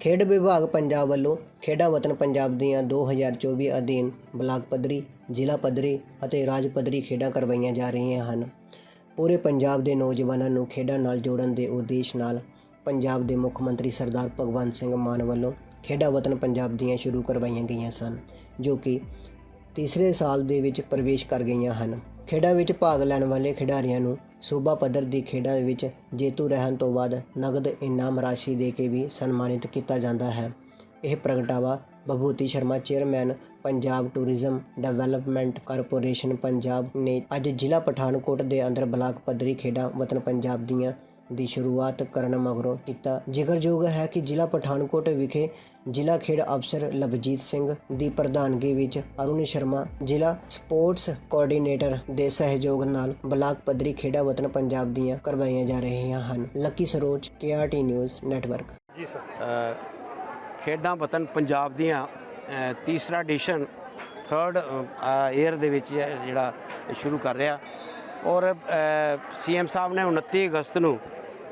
ਖੇਡ ਵਿਭਾਗ ਪੰਜਾਬ ਵੱਲੋਂ ਖੇਡਾਂ ਵਤਨ ਪੰਜਾਬ ਦੀਆਂ 2024 ਅਧੀਨ ਬਲਾਕ ਪੱਧਰੀ, ਜ਼ਿਲ੍ਹਾ ਪੱਧਰੀ ਅਤੇ ਰਾਜ ਪੱਧਰੀ ਖੇਡਾਂ ਕਰਵਾਈਆਂ ਜਾ ਰਹੀਆਂ ਹਨ। ਪੂਰੇ ਪੰਜਾਬ ਦੇ ਨੌਜਵਾਨਾਂ ਨੂੰ ਖੇਡਾਂ ਨਾਲ ਜੋੜਨ ਦੇ ਉਦੇਸ਼ ਨਾਲ ਪੰਜਾਬ ਦੇ ਮੁੱਖ ਮੰਤਰੀ ਸਰਦਾਰ ਭਗਵੰਤ ਸਿੰਘ ਮਾਨ ਵੱਲੋਂ ਖੇਡਾਂ ਵਤਨ ਪੰਜਾਬ ਦੀਆਂ ਸ਼ੁਰੂ ਕਰਵਾਈਆਂ ਗਈਆਂ ਸਨ, ਜੋ ਕਿ ਤੀਸਰੇ ਸਾਲ ਦੇ ਵਿੱਚ ਪ੍ਰਵੇਸ਼ ਕਰ ਗਈਆਂ ਹਨ। ਖੇਡਾਂ ਵਿੱਚ ਭਾਗ ਲੈਣ ਵਾਲੇ ਖਿਡਾਰੀਆਂ ਨੂੰ ਸੂਬਾ ਪੱਧਰ ਦੀ ਖੇਡਾਂ ਵਿੱਚ ਜੇਤੂ ਰਹਿਣ ਤੋਂ ਬਾਅਦ ਨਗਦ ਇਨਾਮ ਰਾਸ਼ੀ ਦੇ ਕੇ ਵੀ ਸਨਮਾਨਿਤ ਕੀਤਾ ਜਾਂਦਾ ਹੈ। ਇਹ ਪ੍ਰਗਟਾਵਾ Babhuti Sharma, chairman, Punjab tourism development corporation, Punjab ਨੇ ਅੱਜ ਜ਼ਿਲ੍ਹਾ ਪਠਾਨਕੋਟ ਦੇ ਅੰਦਰ ਬਲਾਕ ਪੱਧਰੀ ਖੇਡਾਂ ਵਤਨ ਪੰਜਾਬ ਦੀਆਂ ਦੀ ਸ਼ੁਰੂਆਤ ਕਰਨ ਮਗਰੋਂ ਕੀਤਾ। ਜ਼ਿਕਰਯੋਗ ਹੈ ਕਿ ਜ਼ਿਲ੍ਹਾ ਪਠਾਨਕੋਟ ਵਿਖੇ ਜ਼ਿਲ੍ਹਾ ਖੇਡ ਅਫਸਰ ਲਵਜੀਤ ਸਿੰਘ ਦੀ ਪ੍ਰਧਾਨਗੀ ਵਿੱਚ ਅਰੁਣ ਸ਼ਰਮਾ ਜ਼ਿਲ੍ਹਾ ਸਪੋਰਟਸ ਕੋਆਰਡੀਨੇਟਰ ਦੇ ਸਹਿਯੋਗ ਨਾਲ ਬਲਾਕ ਪੱਧਰੀ ਖੇਡਾਂ ਵਤਨ ਪੰਜਾਬ ਦੀਆਂ ਕਰਵਾਈਆਂ ਜਾ ਰਹੀਆਂ ਹਨ। Lucky Saroj KRT news network. ਜੀ ਸਰ। ਖੇਡਾਂ ਵਤਨ ਪੰਜਾਬ ਦੀਆਂ ਤੀਸਰਾ ਐਡੀਸ਼ਨ ਥਰਡ ਏਅਰ ਦੇ ਵਿੱਚ ਜਿਹੜਾ ਸ਼ੁਰੂ ਕਰ ਰਿਹਾ। ਔਰ ਸੀਐਮ ਸਾਹਿਬ ਨੇ 29 ਅਗਸਤ ਨੂੰ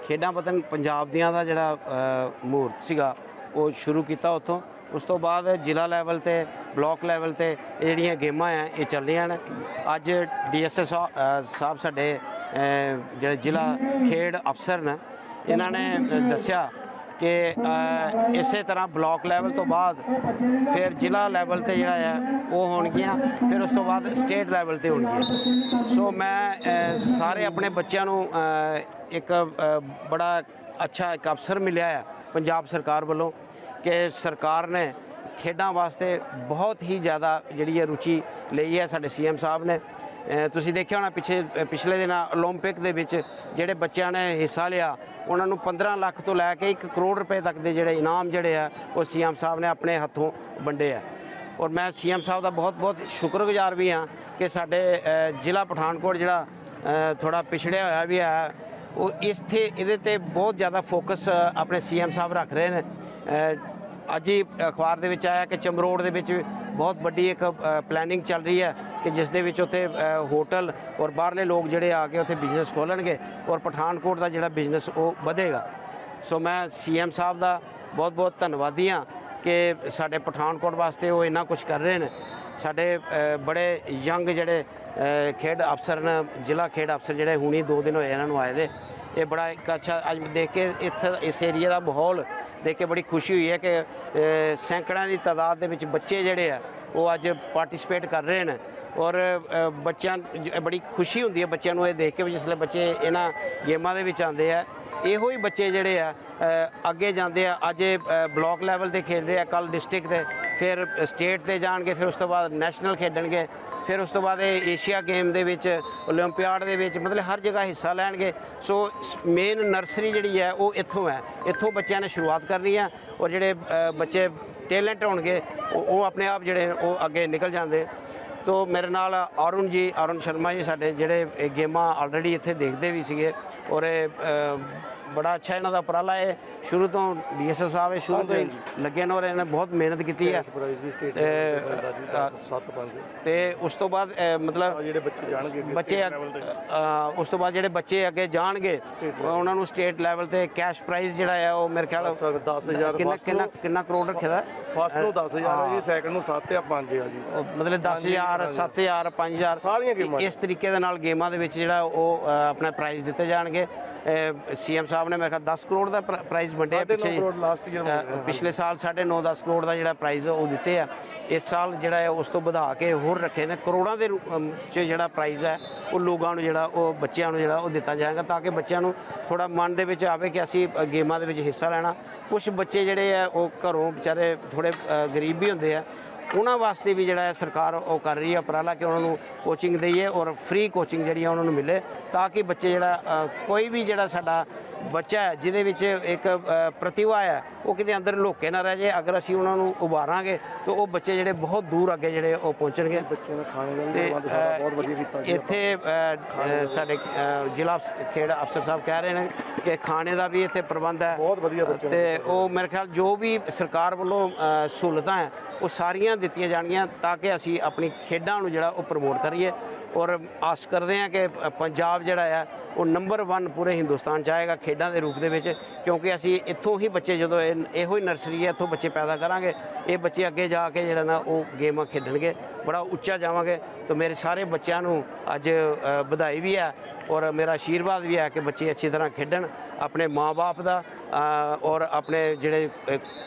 ਖੇਡਾਂ ਵਤਨ ਪੰਜਾਬ ਦੀਆਂ ਦਾ ਜਿਹੜਾ ਅ, ਸੀਗਾ ਉਹ ਸ਼ੁਰੂ ਕੀਤਾ ਉੱਥੋਂ। ਉਸ ਤੋਂ ਬਾਅਦ ਜ਼ਿਲ੍ਹਾ ਲੈਵਲ ਤੇ ਬਲਾਕ ਲੈਵਲ ਤੇ ਇਹ ਜਿਹੜੀਆਂ ਗੇਮਾਂ ਆ ਇਹ ਚੱਲ ਰਹੀਆਂ ਨੇ ਅੱਜ ਡੀਐਸਐਸ ਸਾਹਿਬ ਸਾਡੇ ਜਿਹੜੇ ਜ਼ਿਲ੍ਹਾ ਖੇਡ ਅਫਸਰ ਨੇ ਇਹਨਾਂ ਨੇ ਦੱਸਿਆ ਕਿ ਇਸੇ ਤਰ੍ਹਾਂ ਬਲਾਕ ਲੈਵਲ ਤੋਂ ਬਾਅਦ ਫਿਰ ਜ਼ਿਲ੍ਹਾ ਲੈਵਲ ਤੇ ਜਿਹੜਾ ਹੈ, ਉਹ ਹੋਣਗੀਆਂ, ਫਿਰ ਉਸ ਤੋਂ ਬਾਅਦ ਸਟੇਟ ਲੈਵਲ ਤੇ ਹੋਣਗੀਆਂ। ਸੋ ਮੈਂ ਸਾਰੇ ਆਪਣੇ ਬੱਚਿਆਂ ਨੂੰ ਇੱਕ ਬੜਾ ਅੱਛਾ ਇੱਕ ਅਵਸਰ ਮਿਲਿਆ ਹੈ ਪੰਜਾਬ ਸਰਕਾਰ ਵੱਲੋਂ ਕਿ ਸਰਕਾਰ ਨੇ ਖੇਡਾਂ ਵਾਸਤੇ ਬਹੁਤ ਹੀ ਜ਼ਿਆਦਾ ਜਿਹੜੀ ਹੈ ਰੁਚੀ ਲਈ ਹੈ, ਸਾਡੇ ਸੀਐਮ ਸਾਹਿਬ ਨੇ। ਤੁਸੀਂ ਦੇਖਿਆ ਹੋਣਾ ਪਿੱਛੇ ਅ, ਪਿਛਲੇ ਦਿਨਾਂ 올림픽 ਦੇ ਵਿੱਚ ਜਿਹੜੇ ਬੱਚਿਆਂ ਨੇ ਹਿੱਸਾ ਲਿਆ ਉਹਨਾਂ ਨੂੰ 15 ਲੱਖ ਤੋਂ ਲੈ ਕੇ 1 ਕਰੋੜ ਰੁਪਏ ਤੱਕ ਦੇ ਜਿਹੜੇ ਇਨਾਮ ਜਿਹੜੇ ਆ ਉਹ ਸੀਐਮ ਸਾਹਿਬ ਨੇ ਆਪਣੇ ਹੱਥੋਂ ਵੰਡੇ ਆ ਔਰ ਮੈਂ ਸੀਐਮ ਸਾਹਿਬ ਦਾ ਬਹੁਤ ਬਹੁਤ ਸ਼ੁਕਰਗੁਜ਼ਾਰ ਵੀ ਹਾਂ ਕਿ ਸਾਡੇ ਅ, ਜ਼ਿਲ੍ਹਾ ਪਠਾਨਕੋਟ ਜਿਹੜਾ ਥੋੜਾ ਪਿਛੜਿਆ ਹੋਇਆ ਵੀ ਹੈ ਉਹ ਇਸ ਤੇ ਇਹਦੇ ਤੇ ਬਹੁਤ ਜ਼ਿਆਦਾ ਫੋਕਸ ਆਪਣੇ ਸੀਐਮ ਸਾਹਿਬ ਰੱਖ ਰਹੇ ਨੇ ਅ, ਅੱਜ ਹੀ ਅਖਬਾਰ ਦੇ ਵਿੱਚ ਆਇਆ ਕਿ ਚਮਰੋੜ ਦੇ ਵਿੱਚ ਬਹੁਤ ਵੱਡੀ ਇੱਕ ਪਲੈਨਿੰਗ ਚੱਲ ਰਹੀ ਹੈ ਕਿ ਜਿਸ ਦੇ ਵਿੱਚ ਉੱਥੇ ਹੋਟਲ ਔਰ ਬਾਹਰਲੇ ਲੋਕ ਜਿਹੜੇ ਆ ਕੇ ਉੱਥੇ ਬਿਜ਼ਨਸ ਖੋਲਣਗੇ ਔਰ ਪਠਾਨਕੋਟ ਦਾ ਜਿਹੜਾ ਬਿਜ਼ਨਸ ਉਹ ਵਧੇਗਾ। ਸੋ ਮੈਂ ਸੀਐਮ ਸਾਹਿਬ ਦਾ ਬਹੁਤ ਬਹੁਤ ਧੰਨਵਾਦੀ ਹਾਂ ਕਿ ਸਾਡੇ ਪਠਾਨਕੋਟ ਵਾਸਤੇ ਉਹ ਇੰਨਾ ਕੁਝ ਕਰ ਰਹੇ ਨੇ। ਸਾਡੇ ਬੜੇ ਯੰਗ ਜਿਹੜੇ ਖੇਡ ਅਫਸਰ ਨੇ, ਜ਼ਿਲ੍ਹਾ ਖੇਡ ਅਫਸਰ ਜਿਹੜੇ ਹੁਣੀ 2 ਦਿਨ ਹੋਏ ਇਹਨਾਂ ਨੂੰ ਆਏ ਦੇ। ਇਹ ਬੜਾ ਇੱਕ ਅੱਛਾ, ਅੱਜ ਦੇਖ ਕੇ ਇੱਥੇ ਇਸ ਏਰੀਆ ਦਾ ਮਾਹੌਲ ਦੇਖ ਕੇ ਬੜੀ ਖੁਸ਼ੀ ਹੋਈ ਹੈ ਕਿ ਸੈਂਕੜਾਂ ਦੀ ਤਾਦਾਦ ਦੇ ਵਿੱਚ ਬੱਚੇ ਜਿਹੜੇ ਆ, ਉਹ ਅੱਜ ਪਾਰਟਿਸਿਪੇਟ ਕਰ ਰਹੇ ਨੇ ਔਰ ਬੱਚਿਆਂ ਬੜੀ ਖੁਸ਼ੀ ਹੁੰਦੀ ਹੈ ਬੱਚਿਆਂ ਨੂੰ ਇਹ ਦੇਖ ਕੇ ਵੀ ਜਿਸਲੇ ਬੱਚੇ ਇਹਨਾਂ ਗੇਮਾਂ ਦੇ ਵਿੱਚ ਆਉਂਦੇ ਆ, ਇਹੋ ਹੀ ਬੱਚੇ ਜਿਹੜੇ ਆ ਅੱਗੇ ਜਾਂਦੇ ਆ, ਅੱਜ ਬਲਾਕ ਲੈਵਲ ਤੇ ਖੇਡ ਰਹੇ ਆ ਕੱਲ ਡਿਸਟ੍ਰਿਕਟ ਤੇ ਫਿਰ ਸਟੇਟ ਤੇ ਜਾਣਗੇ ਫਿਰ ਉਸ ਤੋਂ ਬਾਅਦ ਨੈਸ਼ਨਲ ਖੇਡਣਗੇ ਫਿਰ ਉਸ ਤੋਂ ਬਾਅਦ ਇਹ ਏਸ਼ੀਆ ਗੇਮ ਦੇ ਵਿੱਚ 올림픽 ਦੇ ਵਿੱਚ ਮਤਲਬ ਹਰ ਜਗ੍ਹਾ ਹਿੱਸਾ ਲੈਣਗੇ ਸੋ ਮੇਨ ਨਰਸਰੀ ਜਿਹੜੀ ਹੈ ਉਹ ਇੱਥੋਂ ਹੈ ਇੱਥੋਂ ਬੱਚਿਆਂ ਨੇ ਸ਼ੁਰੂਆਤ ਕਰਨੀ ਹੈ ਔਰ ਜਿਹੜੇ ਅ, ਬੱਚੇ ਟੈਲੈਂਟ ਹੋਣਗੇ ਉਹ ਉਹ ਆਪਣੇ ਆਪ ਜਿਹੜੇ ਨੇ ਉਹ ਅੱਗੇ ਨਿਕਲ ਜਾਂਦੇ ਤੋ ਮੇਰੇ ਨਾਲ ਅਰੁਣ ਜੀ ਅਰੁਣ ਸ਼ਰਮਾ ਜੀ ਸਾਡੇ ਜਿਹੜੇ ਇਹ ਗੇਮਾਂ ਆਲਰੇਡੀ ਇੱਥੇ ਦੇਖਦੇ ਵੀ ਸੀਗੇ ਔਰ ਇਹ ਅ, ਬੜਾ ਅੱਛਾ ਇਹਨਾਂ ਦਾ ਉਪਰਾਲਾ ਹੈ। ਸ਼ੁਰੂ ਤੋਂ ਡੀਐਸਓ ਸਾਹਿਬ ਇਹ ਸ਼ੁਰੂ ਤੋਂ ਹੀ ਲੱਗੇ ਨੇ ਔਰ ਇਹਨਾਂ ਨੇ ਬਹੁਤ ਮਿਹਨਤ ਕੀਤੀ ਹੈ। ਤੇ, 7 5 ਤੇ ਉਸ ਤੋਂ ਬਾਅਦ ਮਤਲਬ ਜਿਹੜੇ ਬੱਚੇ ਜਾਣਗੇ ਬੱਚੇ ਉਸ ਤੋਂ ਬਾਅਦ ਜਿਹੜੇ ਬੱਚੇ ਅੱਗੇ ਜਾਣਗੇ ਉਹਨਾਂ ਨੂੰ ਸਟੇਟ ਲੈਵਲ ਤੇ ਕੈਸ਼ ਪ੍ਰਾਈਜ਼ ਜਿਹੜਾ ਹੈ ਉਹ ਮੇਰੇ ਖਿਆਲ ਬਸ 10,000 ਕਿੰਨਾ ਕਿੰਨਾ ਕਿੰਨਾ ਕਰੋੜ ਰੱਖਿਆ ਦਾ? ਫਸਟ ਨੂੰ 10000 ਹੈ। ਜੀ ਸੈਕੰਡ ਨੂੰ 7 ਜਾਂ 5 ਹੈ ਜੀ। ਮਤਲਬ 10000 7000 5000 ਸਾਰੀਆਂ ਗੇਮਾਂ ਇਸ ਤਰੀਕੇ ਦੇ ਨਾਲ ਗੇਮਾਂ ਦੇ ਵਿੱਚ ਜਿਹੜਾ ਉਹ ਆਪਣਾ ਪ੍ਰਾਈਜ਼ ਦਿੱਤੇ ਜਾਣਗੇ। ਸੀਐਮ ਸਾਹਿਬ ਨੇ ਮੇਰੇ ਖਿਆਲ 10 ਕਰੋੜ ਦਾ ਪ੍ਰ- ਪ੍ਰਾਈਜ਼ ਵੰਡਿਆ ਸਾਢੇ ਨੌ ਪਿੱਛੇ ਕਰੋੜ last year ਅ, ਵੰਡੇ ਨੇ। ਪਿਛਲੇ ਸਾਲ 9.5 10 ਕਰੋੜ ਦਾ ਜਿਹੜਾ ਪ੍ਰਾਈਜ਼ ਉਹ ਦਿੱਤੇ ਆ। ਇਸ ਸਾਲ ਜਿਹੜਾ ਹੈ ਉਸ ਤੋਂ ਵਧਾ ਕੇ ਹੋਰ ਰੱਖੇ ਨੇ। ਕਰੋੜਾਂ ਦੇ ਚ ਜਿਹੜਾ ਪ੍ਰਾਈਜ਼ ਹੈ ਉਹ ਲੋਕਾਂ ਨੂੰ ਜਿਹੜਾ ਉਹ ਬੱਚਿਆਂ ਨੂੰ ਜਿਹੜਾ ਉਹ ਦਿੱਤਾ ਜਾਏਗਾ ਤਾਂ ਕਿ ਬੱਚਿਆਂ ਨੂੰ ਥੋੜਾ ਮਨ ਦੇ ਵਿੱਚ ਆਵੇ ਕਿ ਅਸੀਂ ਗੇਮਾਂ ਦੇ ਵਿੱਚ ਹਿੱਸਾ ਲੈਣਾ। ਕੁਝ ਬੱਚੇ ਜਿਹੜੇ ਆ ਉਹ ਘਰੋਂ ਵਿਚਾਰੇ ਥੋੜੇ ਗਰੀਬ ਵੀ ਹੁੰਦੇ ਆ। ਉਹਨਾਂ ਵਾਸਤੇ ਵੀ ਜਿਹੜਾ ਹੈ ਸਰਕਾਰ ਉਹ ਕਰ ਰਹੀ ਹੈ ਉਪਰਾਲਾ ਕਿ ਉਹਨਾਂ ਨੂੰ ਕੋਚਿੰਗ ਦਈਏ ਔਰ ਫ੍ਰੀ ਕੋਚਿੰਗ ਜਿਹੜੀ ਹੈ ਉਹਨਾਂ ਨੂੰ ਮਿਲੇ ਤਾਂ ਕਿ ਬੱਚੇ ਜਿਹੜਾ ਕੋਈ ਵੀ ਜਿਹੜਾ ਸਾਡਾ ਬੱਚਾ ਹੈ ਜਿਹਦੇ ਵਿੱਚ ਇੱਕ ਪ੍ਰਤਿਭਾ ਹੈ ਉਹ ਕਿਤੇ ਅੰਦਰ ਲੁਕੇ ਨਾ ਰਹਿ ਜਾਏ। ਅਗਰ ਅਸੀਂ ਉਹਨਾਂ ਨੂੰ ਉਭਾਰਾਂਗੇ ਤਾਂ ਉਹ ਬੱਚੇ ਜਿਹੜੇ ਬਹੁਤ ਦੂਰ ਅੱਗੇ ਜਿਹੜੇ ਉਹ ਪਹੁੰਚਣਗੇ। ਬੱਚਿਆਂ ਦਾ ਖਾਣੇ ਦਾ ਵੀ ਤੇ ਪ੍ਰਬੰਧ ਸਾਰਾ ਅ, ਬਹੁਤ ਵਧੀਆ ਕੀਤਾ ਜੀ ਇੱਥੇ ਸਾਡੇ ਜ਼ਿਲ੍ਹਾ ਖੇਡ ਅਫਸਰ ਸਾਹਿਬ ਕਹਿ ਰਹੇ ਨੇ ਕਿ ਖਾਣੇ ਦਾ ਵੀ ਇੱਥੇ ਪ੍ਰਬੰਧ ਹੈ। ਬਹੁਤ ਵਧੀਆ ਬੱਚਿਆਂ ਤੇ ਉਹ ਮੇਰੇ ਖਿਆਲ ਜੋ ਵੀ ਸਰਕਾਰ ਵੱਲੋਂ ਸਹੂਲਤਾਂ ਹੈ ਉਹ ਸਾਰੀਆਂ ਦਿੱਤੀਆਂ ਜਾਣਗੀਆਂ ਤਾਂ ਕਿ ਅਸੀਂ ਆਪਣੀ ਖੇਡਾਂ ਨੂੰ ਜਿਹੜਾ ਉਹ ਪ੍ਰਮੋਟ ਕਰੀਏ। ਔਰ ਆਸ ਕਰਦੇ ਹਾਂ ਕਿ ਪੰਜਾਬ ਜਿਹੜਾ ਆ, ਉਹ ਨੰਬਰ 1 ਪੂਰੇ ਹਿੰਦੁਸਤਾਨ ਚ ਆਏਗਾ ਖੇਡਾਂ ਦੇ ਰੂਪ ਦੇ ਵਿੱਚ, ਕਿਉਂਕਿ ਅਸੀਂ ਇੱਥੋਂ ਹੀ ਬੱਚੇ ਜਦੋਂ ਇਹੋ ਹੀ ਨਰਸਰੀ ਹੈ, ਇੱਥੋਂ ਬੱਚੇ ਪੈਦਾ ਕਰਾਂਗੇ, ਇਹ ਬੱਚੇ ਅੱਗੇ ਜਾ ਕੇ ਜਿਹੜਾ ਨਾ ਉਹ ਗੇਮਾਂ ਖੇਡਣਗੇ, ਬੜਾ ਉੱਚਾ ਜਾਵਾਂਗੇ, ਤਾਂ ਮੇਰੇ ਸਾਰੇ ਬੱਚਿਆਂ ਨੂੰ ਅੱਜ ਵਧਾਈ ਵੀ ਹੈ ਔਰ ਮੇਰਾ ਆਸ਼ੀਰਵਾਦ ਵੀ ਹੈ ਕਿ ਬੱਚੇ ਅੱਛੀ ਤਰ੍ਹਾਂ ਖੇਡਣ, ਆਪਣੇ ਮਾਪੇ ਦਾ ਔਰ ਆਪਣੇ ਜਿਹੜੇ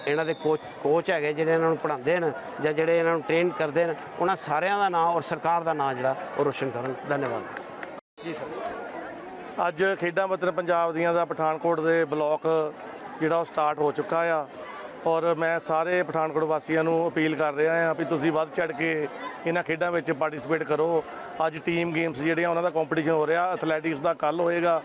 ਇਹਨਾਂ ਦੇ ਕੋਚ ਕੋਚ ਹੈਗੇ ਜਿਹੜੇ ਇਹਨਾਂ ਨੂੰ ਪੜ੍ਹਾਉਂਦੇ ਨੇ ਜਾਂ ਜਿਹੜੇ ਇਹਨਾਂ ਨੂੰ ਟ੍ਰੇਨ ਕਰਦੇ ਨੇ ਉਹਨਾਂ ਸਾਰਿਆਂ ਦਾ ਨਾਮ ਔਰ ਸਰਕਾਰ ਦਾ ਨਾਮ ਜਿਹੜਾ, ਉਹ ਰੋਸ਼ਨ ਕਰਨ। ਧੰਨਵਾਦ। ਜੀ ਸਰ। ਅੱਜ ਖੇਡਾਂ ਵਤਨ ਪੰਜਾਬ ਦੀਆਂ ਦਾ ਪਠਾਨਕੋਟ ਦੇ ਬਲਾਕ ਜਿਹੜਾ ਉਹ ਸਟਾਰਟ ਹੋ ਚੁੱਕਾ ਆ। ਔਰ ਮੈਂ ਸਾਰੇ ਪਠਾਨਕੋਟ ਵਾਸੀਆਂ ਨੂੰ ਅਪੀਲ ਕਰ ਰਿਹਾ ਹਾਂ ਵੀ ਤੁਸੀਂ ਵੱਧ ਚੜ ਕੇ ਇਹਨਾਂ ਖੇਡਾਂ ਵਿੱਚ ਪਾਰਟਿਸਿਪੇਟ ਕਰੋ। ਅੱਜ ਟੀਮ ਗੇਮਸ ਜਿਹੜੀਆਂ ਉਹਨਾਂ ਦਾ ਕੰਪੀਟੀਸ਼ਨ ਹੋ ਰਿਹਾ ਐਥਲੈਟਿਕਸ ਦਾ ਕੱਲ ਹੋਏਗਾ।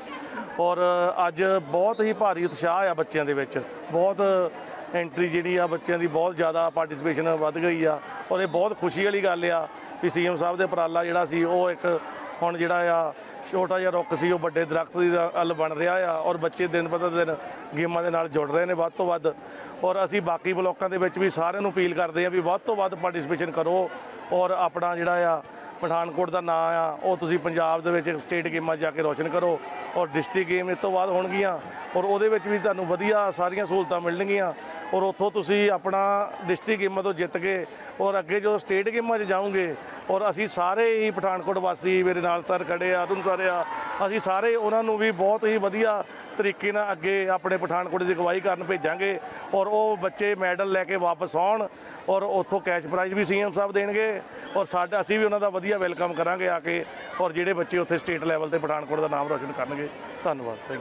ਔਰ ਅੱਜ ਬਹੁਤ ਹੀ ਭਾਰੀ ਉਤਸ਼ਾਹ ਆ ਬੱਚਿਆਂ ਦੇ ਵਿੱਚ। ਬਹੁਤ ਐਂਟਰੀ ਜਿਹੜੀ ਆ ਬੱਚਿਆਂ ਦੀ ਬਹੁਤ ਜ਼ਿਆਦਾ ਪਾਰਟਿਸਿਪੇਸ਼ਨ ਵੱਧ ਗਈ ਆ। ਔਰ ਇਹ ਬਹੁਤ ਖੁਸ਼ੀ ਵਾਲੀ ਗੱਲ ਆ ਵੀ ਸੀਐਮ ਸਾਹਿਬ ਦੇ ਉਪਰਾਲਾ ਜਿਹੜਾ ਸੀ, ਉਹ ਇੱਕ ਹੁਣ ਜਿਹੜਾ ਆ, ਛੋਟਾ ਜਿਹਾ ਰੁੱਖ ਸੀ, ਉਹ ਵੱਡੇ ਦਰਖਤ ਦੀ ਅਲ ਬਣ ਰਿਹਾ ਆ ਔਰ ਬੱਚੇ ਦਿਨ ਬਦ ਦਿਨ ਗੇਮਾਂ ਦੇ ਨਾਲ ਜੁੜ ਰਹੇ ਨੇ ਵੱਧ ਤੋਂ ਵੱਧ। ਔਰ ਅਸੀਂ ਬਾਕੀ ਬਲੋਕਾਂ ਦੇ ਵਿੱਚ ਵੀ ਸਾਰਿਆਂ ਨੂੰ ਅਪੀਲ ਕਰਦੇ ਹਾਂ ਵੀ ਵੱਧ ਤੋਂ ਵੱਧ ਪਾਰਟਿਸਿਪੇਸ਼ਨ ਕਰੋ ਔਰ ਆਪਣਾ ਜਿਹੜਾ ਆ, ਪਠਾਨਕੋਟ ਦਾ ਨਾਂ ਆ, ਉਹ ਤੁਸੀਂ ਪੰਜਾਬ ਦੇ ਵਿੱਚ ਸਟੇਟ ਗੇਮਾਂ 'ਚ ਜਾ ਕੇ ਰੋਸ਼ਨ ਕਰੋ ਔਰ ਡਿਸਟ੍ਰਿਕਟ ਗੇਮ ਇਸ ਤੋਂ ਬਾਅਦ ਹੋਣਗੀਆਂ ਔਰ ਉਹਦੇ ਵਿੱਚ ਵੀ ਤੁਹਾਨੂੰ ਵਧੀਆ ਸਾਰੀਆਂ ਸਹੂਲਤਾਂ ਮਿਲਣਗੀਆਂ। ਔਰ ਉੱਥੋਂ ਤੁਸੀਂ ਆਪਣਾ ਡਿਸਟ੍ਰਿਕਟ ਗੇਮਾਂ ਤੋਂ ਜਿੱਤ ਕੇ ਔਰ ਅੱਗੇ ਜਦੋਂ ਸਟੇਟ ਗੇਮਾਂ 'ਚ ਜਾਓਗੇ ਔਰ ਅਸੀਂ ਸਾਰੇ ਹੀ ਪਠਾਨਕੋਟ ਵਾਸੀ ਮੇਰੇ ਨਾਲ ਸਰ ਖੜੇ ਆ, ਅਰੁਣ ਸਰ ਆ, ਅਸੀਂ ਸਾਰੇ ਉਹਨਾਂ ਨੂੰ ਵੀ ਬਹੁਤ ਹੀ ਵਧੀਆ ਤਰੀਕੇ ਨਾਲ ਅੱਗੇ ਆਪਣੇ ਪਠਾਨਕੋਟ ਦੀ ਅਗਵਾਈ ਕਰਨ ਭੇਜਾਂਗੇ ਔਰ ਉਹ ਬੱਚੇ ਮੈਡਲ ਲੈ ਕੇ ਵਾਪਸ ਆਉਣ ਔਰ ਉੱਥੋਂ ਕੈਸ਼ ਪ੍ਰਾਈਜ਼ ਵੀ ਸੀਐਮ ਸਾਹਿਬ ਦੇਣਗੇ ਔਰ ਸਾਡਾ, ਅਸੀਂ ਵੀ ਉਹਨਾਂ ਦਾ ਵਧੀਆ ਵੈਲਕਮ ਕਰਾਂਗੇ ਆ ਕੇ ਔਰ ਜਿਹੜੇ ਬੱਚੇ ਉੱਥੇ ਸਟੇਟ ਲੈਵਲ ਤੇ ਪਠਾਨਕੋਟ ਦਾ ਨਾਮ ਰੋਸ਼ਨ ਕਰਨਗੇ, ਧੰਨਵਾਦ ਥੈਂਕ